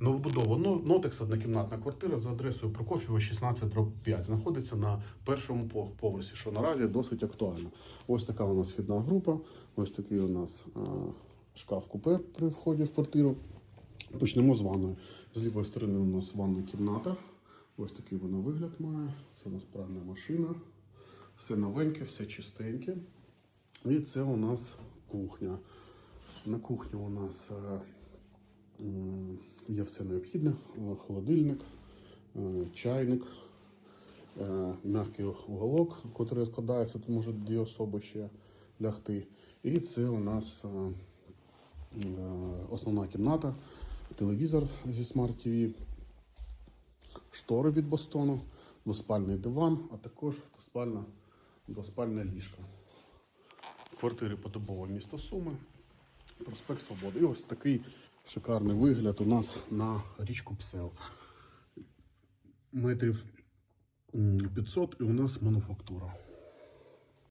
Новобудова Ну, Нотекс, однокімнатна квартира за адресою Прокоф'єва 16 5. Знаходиться на першому поверсі, що наразі досить актуально. Ось така у нас вхідна група, ось такий у нас е, шкаф купе при вході в квартиру. Почнемо з ванної. З лівої сторони у нас ванна кімната. Ось такий вона вигляд має. Це у нас пральна машина. Все новеньке, все чистеньке. І це у нас кухня. На кухні у нас е, є все необхідне: Е, холодильник, е, чайник, е, м'який уголок, який складається, тут може дві особи ще лягти. І це у нас основна кімната, телевізор зі Smart TV, штори від Бостону, двоспальний диван, а також двоспальна, двоспальне ліжко. Квартири подобове місто Суми, проспект Свободи. І ось такий шикарний вигляд у нас на річку Псел. Метрів 500 і у нас мануфактура.